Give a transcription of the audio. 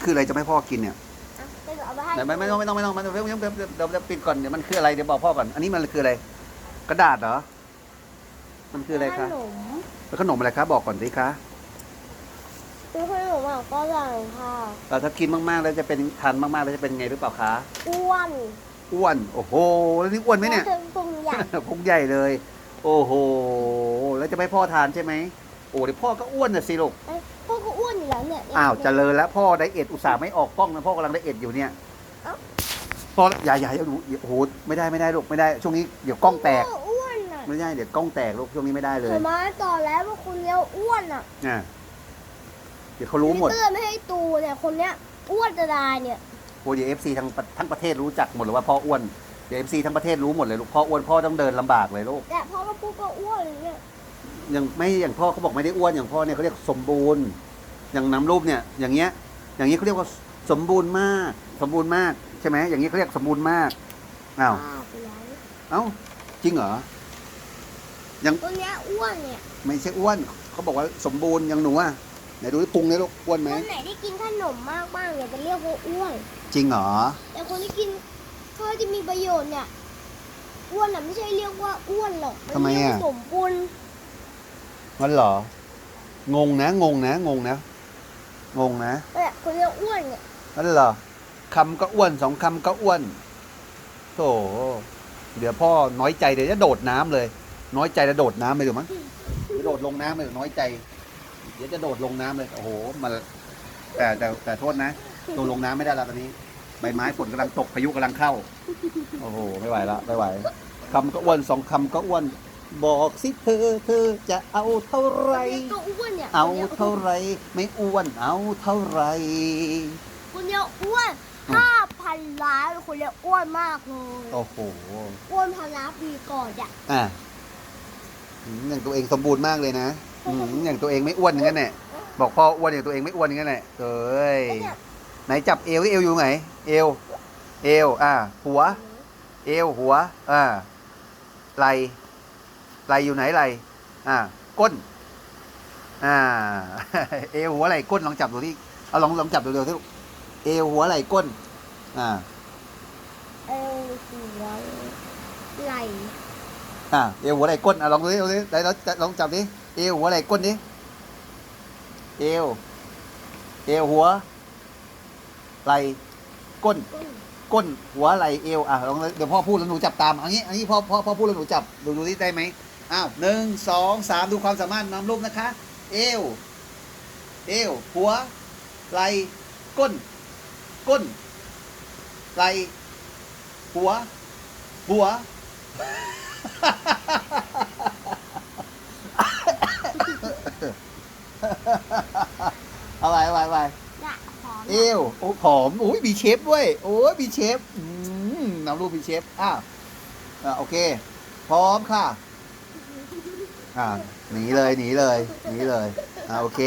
คืออะไรจะไม่พ่อกินเนี่ยอะเดี๋ยวเอาไปให้ไหนไม่ไม่ต้องไม่ต้องไม่ต้องไม่ต้องเดี๋ยวเดี๋ยวเดี๋ยวเดี๋ยวเดี๋ยวปิดก่อนเดี๋ยวมันคืออะไรเดี๋ยวบอกพ่อก่อนอันนี้มันคืออะไร กระดาษเหรอ มันคืออะไรขคะนมเป็นขนมอะไรคะบอกก่อนสิคะเป็นขนมอะก็หลังค่ะแต่ถ้ากินมากๆแล้วจะเป็นทานมากๆแล้วจะเป็นไงหรือเปล่าคะอ้วนอ้วนโอ้โหแล้วนี่อ้วนไหมเนี่ยถึงปุ่มใหญ่พุงใหญ่เลย โอ้โหแล้วจะไม่พ่อทานใช่ไหมโอ้เดี๋ยวพ่อก็อ้วนน่ะสิลูกเอ้ยพวกก็อ้วนอยู่แล้วเนี่ยอ้าวเจริญแล้วพ่อไดเอทอุตส่าห์ไม่ออกกล้องนะพ่อกำลังไดเอทอยู่เนี่ยเอ้าพ่ออย่าอย่าอย่าหนูโอ้โหไม่ได้ไม่ได้ลูกไม่ได้ ช่วงนี้เดี๋ยวกล้องแตกพ่อ้วนอะไม่ได้เดี๋ยวกล้องแตกลูกช่วงนี้ไม่ได้เลยเห็นไหมตอนแล้วว่าคนเนี้ยอ้วนอะอะเดี๋ยวเขารู้หมดพี่เตือนไม่ให้ตูเนี่ยคนเนี้ยอ้วนจะได้เนี่ยโอ้เดี๋ยวเอฟซีทั้งประทั้งประเทศรู้จักหมดเลยว่าพ่ออ้วนเดี๋ยวเอฟซีทั้งประเทศรู้หมดเลยลูกพ่ออ้วนพ่อต้องเดินลำบากเลยลูกแต่พอมาพูดก็อ้วนเลยเนี่ยอย่างไม่อย่างพ่อเขาบอกไม่ได้อ้วนอย่างพ่อเนี่ยเขาเรียกสมบูรณ์ อย่างนำรูปเนี่ยอย่างเงี้ยอย่างนี้เขาเรียกว่าสมบูรณ์มาก สมบูรณ์มากใช่ไหมอย่างนี้เขาเรียกสมบูรณ์มากอ้าวอ้าวไปแล้วเอ้าจริงเหรอตัวเนี้ยอ้วนเนี่ยไม่ใช่อ้วนเขาบอกว่าสมบูรณ์อย่างหนูอะไหนดูที่พุงนี่ลูกอ้วนไหมคนไหนที่กินขนมมากๆเนี่ยจะเรียกว่าอ้วนจริงเหรอแต่คนที่กินข้าวที่มีประโยชน์เนี่ยอ้วนอะไม่ใช่เรียกว่าอ้วนหรอกนทำไมเรียกอะว่าสมบูรณ์มันเหรองงนะงงนะงงนะ งงนะเนี่ยคนเรียกอ้วนเนี่ยนั่นเหรอคำก็อ้วนสองคำก็อ้วนโธ่เดี๋ยวพ่อน้อยใจเดี๋ยวจะโดดน้ำเลย น้อยใจจะโดดน้ำเลยเดี๋ยวมั้งเดี๋ยวโดดลงน้ำเลยน้อยใจ เดี๋ยวจะโดดลงน้ำเลยโอ้โหมาแต่แต่แต่โทษนะโดดลงน้ำไม่ได้แล้วตอนนี้ ใบไม้ฝนกำลังตกพายุกำลังเข้า โอ้โหไม่ไหวละไม่ไหวคำก็อ้วนสองคำก็อ้วน บอกสิเธอเธอจะเอาเท่าไหรคนเรียกก็อ้วนเนี่ยเอาคนรียกเท่าไหรไม่อ้วนเอาเท่าไหรคนเรียกอ้วนอืมห้าพันล้านคนเรียกอ้วนมากเลยโอ้โหอ้วนพันล้านปีก่อนอะอะอืมอย่างตัวเองสมบูรณ์มากเลยนะอืมอย่างตัวเองไม่อ้วนอย่างนั้นแหละบอกพ่ออ้วนอย่างตัวเองไม่อ้วนอย่างนั้นแหละเอ้ยแล้วเนี่ยไหนจับเอวที่เอวอยู่ไหนเอว เอว อ่า หัว เอวหัว อ่าไหล ไหลอยู่ไหนไหลอ่าก้นอ่าเอวหัวไหลก้นลองจับดูที่เอาลองลองจับดูเร็วๆที่เอวหัวไหลก้นอ่าเอวหัวไหล่อ่าเอวหัวไหล่ก้นอะลองดูดิลองดูดิไหนลองลองจับดิเอวหัวไหล่ก้นดิเอวเอวหัวไหล่ก้นก้น ก้นหัวไหล่เอวอะลองเดี๋ยวพ่อพูดแล้วหนูจับตามอันนี้อันนี้พ่อพ่อพ่อพูดแล้วหนูจับดูดูที่ได้ไหม อ้าวหนึ่งสองสามดูความสามารถนำรูปนะคะ เอว เอว หัว ไหล่ก้น ก้น ไหล่หัว หัวเอาไปเอาไปเอาไปน่ะหอมเอวโอ้ผอมโอ้ยมีเชฟด้วย โอ้ยมีเชฟอืมนำรูปมีเชฟอ้าวอะโอเค พร้อมค่ะ อ่าหนีเลยหนีเลยหนีเลยอ่าโอเค